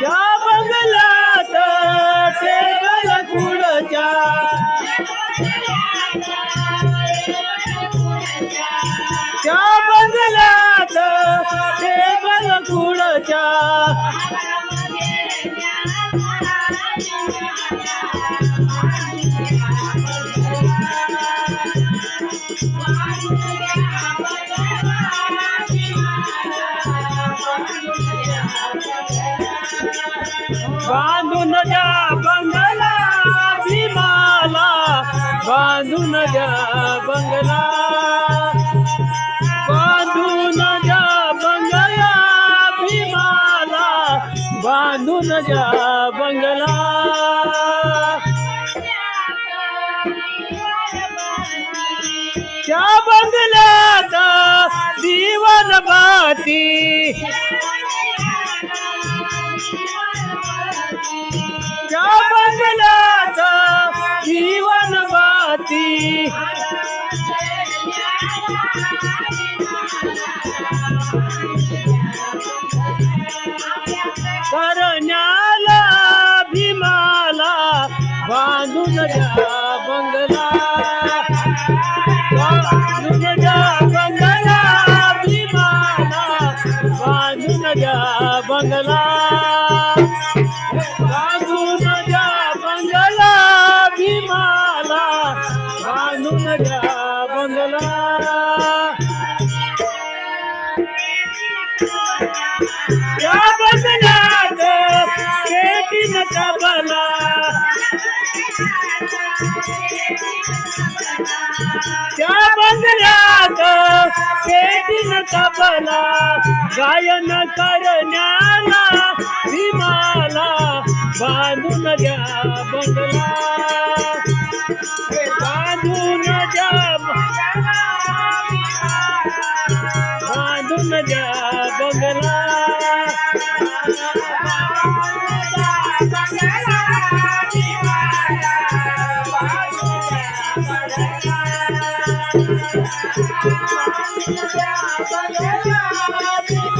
त्या बंगल्यात टेबल खुर्च्या त्या बंगल्यात टेबल you. बांधून द्या बंगला भीमाला. बांधून द्या बंगला. बांधून द्या बंगला भीमाला. बांधून द्या बंगला. त्या बंगल्यात दिवन बाती त्या बंगल्यात जीवन बाती. करण्याला भीमाला बांधून द्या बंगला. बांधून द्या बंगला भीमाला बांधून द्या बंगला. म्हणून द्या बंगला या बंगल्यात शेतीन कबला त्या बंगल्यात शेतीन कबला गायन करण्याला भीमाला बांधून द्या बंगला Yeah.